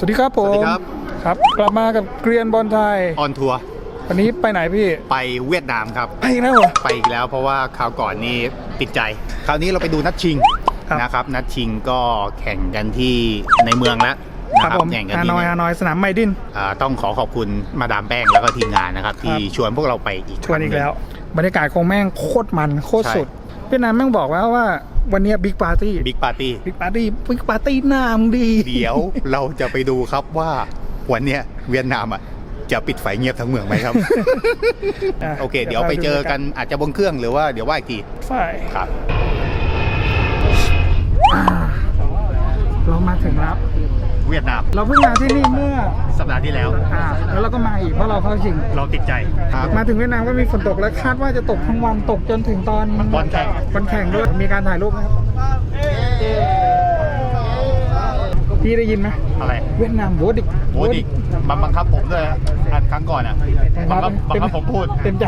สวัสดีครับผมสวัสดีครับ ครับ กลับมากับเกรียนบอลไทยออนทัวร์วันนี้ไปไหนพี่ ไปเวียดนามครับ ไปอีกแล้วเหรอ ไปอีกแล้วเพราะว่าคราวก่อนนี่ติดใจ คราวนี้เราไปดูนัดชิงครับ นะครับ นัดชิงก็แข่งกันที่ในเมืองแล้วนะคครัรับบผมแข่งกันฮาที่นอยฮานอยสนามไมดิน อ่าต้องขอขอบคุณมาดามแป้งแล้วก็ทีมงานนะครับ ที่ชวนพวกเราไปอีกชวนอีกแล้ว บรรยากาศคงแม่งโคตรมันโคตรใช่สุดเวียดนามแม่งบอกแล้วว่า วันนี้บิ๊กปาร์ตี้บิ๊กปาร์ตี้บิ๊กปาร์ตี้บิ๊กปาร์ตี้หน้ามึงดี เดี๋ยวเราจะไปดูครับว่าวันเนี้ยเวียดนามอะจะปิดไฟเงียบทั้งเมืองไหมครับะโอเค เดี๋ยวไปเจอกันอาจจะบนเครื่องหรือว่าเดี๋ยวว่าอีกทีใช่ครับเรามาถึงแล้ว เวียดนาม เราเพิ่งมาที่นี่เมื่อสัปดาห์ที่แล้วอ่าแล้วเราก็มาอีกเพราะเราเข้าชิง เราติดใจครับ มาถึงเวียดนามก็มีฝนตกและคาดว่าจะตกทั้งวันตกจนถึงตอนบอลแข่งวันแข่งด้วยมีการถ่ายรูปนะครับ พี่ได้ยินไหมอะไร เวียดนามโวดิกโอ้ดิมันบังคับผมด้วยอันครั้งก่อนอะบังคับบังคับผมพูด เต็มใจ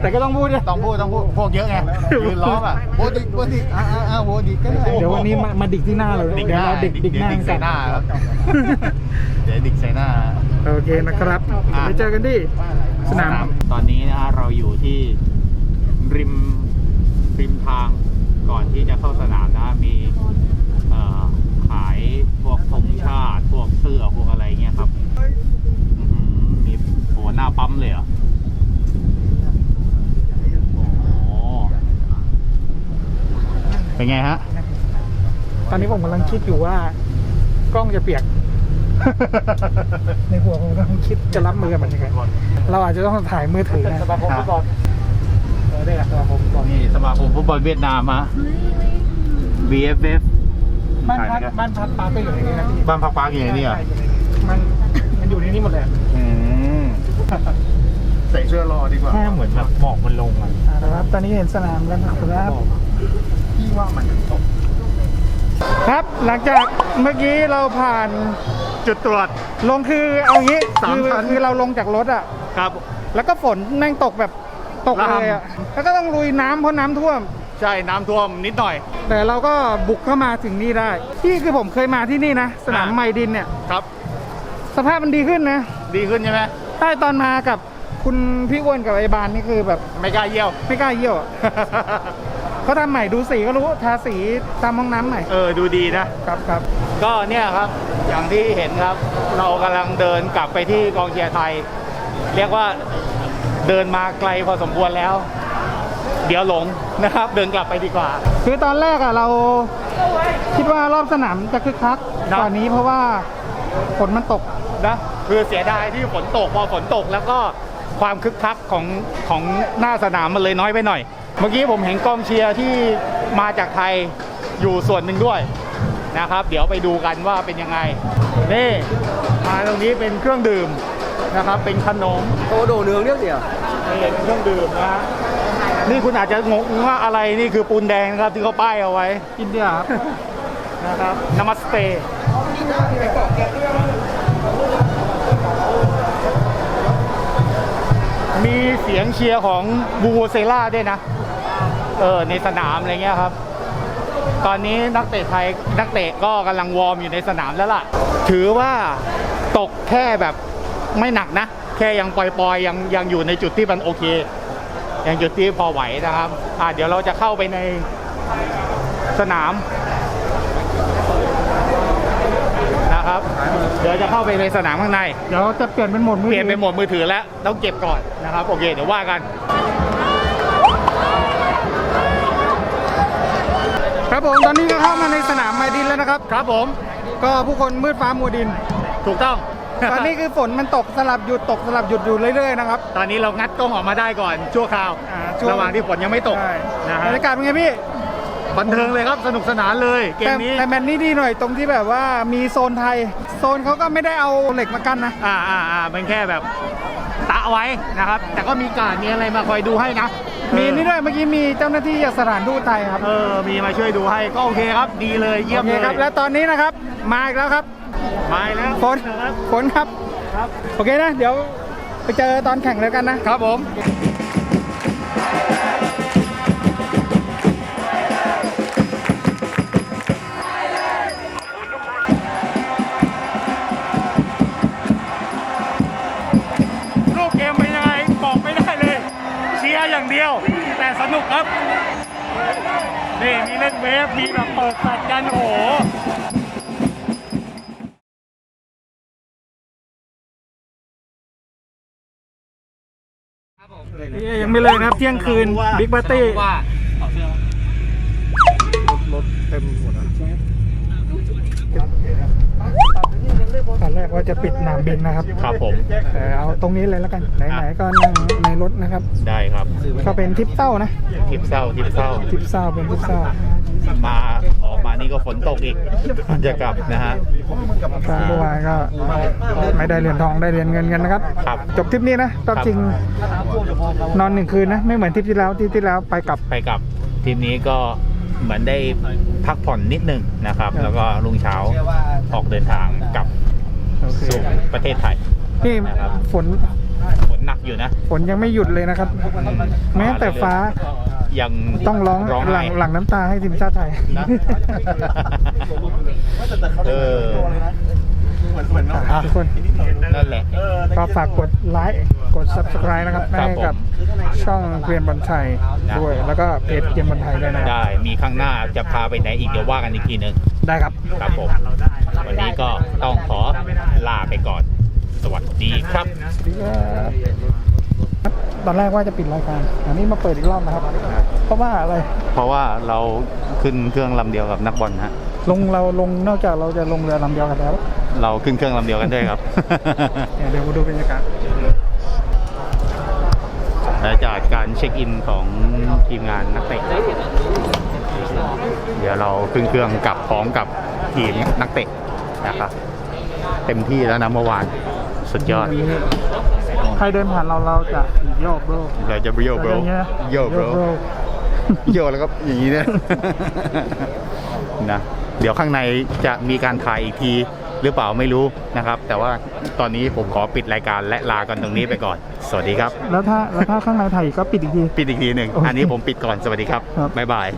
แต่ก็ต้องพูดนะต้องพูดต้องพูดพวกเยอะไงยืนร้องอะโวดิกโวดิกอ่าอ่าอ่าโวดิกก็ได้เดี๋ยววันนี้มามาดิกที่หน้าเลยดิกเดี๋หยวน้าเราดิกดิกหน้าดิกใส่หน้าครับเดี๋ยวดิกใส่หน้าโอเคนะครับอะไปเจอกันที่สนามตอนนี้นะฮะเราอยู่ที่ริมริมทางก่อนที่จะเข้าสนามนะฮะมีเอ่อขายพวกธงชาติ พวกเสื้อพวกอะไรเงี้ยครับอื้อหือมีโหหน้า ปั๊มเลยเหรอโอ้โหเป็นไงฮะ ตอนนี้ผมกำลังคิดอยู่ว่ากล้องจะเปียก ในหัวผมกำลังคิดจะรับมือกับมันยังไงเราอาจจะต้องถ่ายมือถือนะสมาคมฟุตบอลเออได้แหละสมาคมฟุตบอลนี่สมาคมฟุตบอลเวียดนามฮะ VFF บ้านพักบ้านพักปาร์คก็อยู่ในนี้นะพี่บ้านพักปาร์คอยู่ในนี่เหรอมันมันอยู่ในนี้หมดเลยอืม ใส่เสื้อรอดีกว่าแค่เหมือนแบบหมอกมันลงอะอ่าครับ ตอนนี้เห็นสนามแล้วนะครับพี่ว่ามันตกครับหลังจากเมื่อกี้เราผ่านจุดตรวจ ลงคือเอางี้สามคือชั้นคือเราลงจากรถอะครับ แล้วก็ฝนแม่งตกแบบตกเลยอะแล้วก็ต้องลุยน้ำเพราะน้ำท่วมใช่น้ำท่วมนิดหน่อย แต่เราก็บุกเข้ามาถึงนี่ได้ที่คือผมเคยมาที่นี่นะ สนามอ่าไมดินเนี่ยครับ สภาพมันดีขึ้นนะ ดีขึ้นใช่ไหม ใช่ตอนมากับคุณพี่อ้วนกับไอ้บานนี่คือแบบไม่กล้าเยี่ยว ไม่กล้าเยี่ยวอะเขาทำใหม่ดูสีก็รู้ทาสีตามห้องน้ำใหม่เออดูดีนะ ครับครับ ก็เนี่ยครับอย่างที่เห็นครับ เรากำลังเดินกลับไปที่กองเชียร์ไทย เรียกว่าเดินมาไกลพอสมควรแล้ว เดี๋ยวหลงนะครับ เดินกลับไปดีกว่า คือตอนแรกอะเราคิดว่ารอบสนามจะคึกคักนะกว่านี้เพราะว่าฝนมันตก นะคือเสียดายที่ฝนตกพอฝนตกแล้วก็ความคึกคักของของหน้าสนามมันเลยน้อยไปหน่อย เมื่อกี้ผมเห็นกองเชียร์ที่มาจากไทยอยู่ส่วนหนึ่งด้วยนะครับ เดี๋ยวไปดูกันว่าเป็นยังไง นี่มาตรงนี้เป็นเครื่องดื่มนะครับ เป็นขนมโอ้โดเนืองเรียกเดียวนี่เป็นเครื่องดื่มนะฮะนี่คุณอาจจะงงว่าอะไรนี่คือปูนแดงนะครับที่เขาป้ายเอาไว้อินเดียครับนะครับนามัสเต มีเสียงเชียร์ของบูโวเซล่าด้วยนะ เออ ในสนามอะไรเงี้ยครับ ตอนนี้นักเตะไทยนักเตะก็กำลังวอร์มอยู่ในสนามแล้วล่ะ ถือว่าตกแค่แบบไม่หนักนะ แค่ยังปล่อยๆ ยังยังอยู่ในจุดที่มันโอเค ยังจุดที่พอไหวนะครับ อ่าเดี๋ยวเราจะเข้าไปในสนาม นะ ครับ เดี๋ยวจะเข้าไปในสนามข้างใน เดี๋ยวจะเปลี่ยนเป็นโหมดมือเปลี่ยนเป็นโหมดมือถือแล้ว ต้องเก็บก่อนนะครับ โอเค เดี๋ยวว่ากัน ครับผม ตอนนี้ก็เข้ามาในสนามไมดินแล้วนะครับ ครับผม ก็ผู้คนมืดฟ้ามัวดิน ถูกต้อง ตอนนี้คือฝนมันตกสลับหยุดตกสลับหยุดอยู่เรื่อยๆนะครับ ตอนนี้เรางัดกล้องออกมาได้ก่อนชั่วคราวอ่าช่วงระหว่างที่ฝนยังไม่ตกใช่นะบฮะรรยากาศเป็นไงพี่ บันเทิงเลยครับสนุกสนานเลยเกมแต่นี้แต่แมตช์นี้ดีหน่อยตรงที่แบบว่ามีโซนไทย โซนเขาก็ไม่ได้เอาเหล็กมากั้นนะ อ่าอ่าอ่าเป็นแค่แบบตะไว้นะครับ แต่ก็มีการดมีอะไรมาคอยดูให้นะมีนี่ด้วยเมื่อกี้มีเจ้าหน้าที่จากสถานทูตไทยครับ เออมีมาช่วยดูให้ก็โอเคครับ ดีเลยเยี่ยมโอเคเลยครับ และตอนนี้นะครับ มาอีกแล้วครับมาแล้วฝนนะครับฝนครับ ครับ โอเคนะ เดี๋ยวไปเจอตอนแข่งแล้วกันนะ ครับผม แต่สนุกครับ นี่มีเล่นเวฟ มีแบบเปิดแฟลชกันโอ้โหยังไม่เลยครับเที่ยงคืนบิ๊กปาร์ตี้ ตอนแรกว่าจะปิดสนามบินนะครับครับผม แต่เอาตรงนี้เลยแล้วกันไหนๆก็นั่งในรถนะครับ ได้ครับ ก็เป็นทริปเศร้านะทริปเศร้าทริปเศร้าทริปเศร้าเป็นทริปเศร้ามาออกมานี่ก็ฝนตกอีกจะกลับนะฮะครั้งเมื่อวานก็ไม่ได้เหรียญทองได้เหรียญเงินกันนะครับครับจบทริปนี้นะรอบจริงนอนหนึ่งคืนนะ ไม่เหมือนทริปที่แล้วทริปที่แล้วไปกลับไปกับทีมนี้ก็ เหมือนได้พักผ่อนนิดนึงนะครับครับ แล้วก็รุ่งเช้าออกเดินทางกลับโอเคสู่ประเทศไทยนี่นะครับฝนฝนหนักอยู่นะ ฝนยังไม่หยุดเลยนะครับ แม้แต่ฟ้ายังต้องร้องร้องหลัไห้งหลังน้ำตาให้ทีมชาติไทยนะเออ อะทุกคนนั่นแหละก็ฝากกดไลค์กด subscribe นะครับครับให้กับผมช่องเกรียนบอลไทยนะ ด้วย แล้วก็เพจเกรียนบอลไทยด้วยนะครับได้ มีข้างหน้าจะพาไปไหนอีกเดี๋ยวว่ากันอีกทีหนึ่งได้ครับ ครับผม วันนี้ก็ต้องขอลาไปก่อน สวัสดีครับ ตอนแรกว่าจะปิดรายการอันนี้มาเปิดอีกรอบนะครับ เพราะว่าอะไรเพราะว่าเราขึ้นเครื่องลำเดียวกับนักบอลฮะ ลงเราลงนอกจากเราจะลงเรือลำเดียวกันแล้ว เราขึ้นเครื่องลำเดียวกันด้วยครับ เดี๋ยวมาดูบรรยากาศและจากการเช็คอินของทีมงานนักเตะ เดี๋ยวเราขึ้นเครื่องกลับพร้อมกับทีมนักเตะนะครับเต็มที่แล้วนะเมื่อวานสุดยอด ใครเดินผ่านเราเราจะโยกโบรเราจะโยโบรอย่างเงี้ยโยโบรโยแล้วก็อย่างนี้เนี่ยนะเดี๋ยวข้างในจะมีการถ่ายอีกที หรือเปล่าไม่รู้นะครับ แต่ว่าตอนนี้ผมขอปิดรายการและลากันตรงนี้ไปก่อน สวัสดีครับ แล้วถ้าแล้วถ้าข้างในไทยก็ปิดอีกที ปิดอีกทีหนึ่งโอเคอันนี้ผมปิดก่อนสวัสดีครับครับ บ๊ายบาย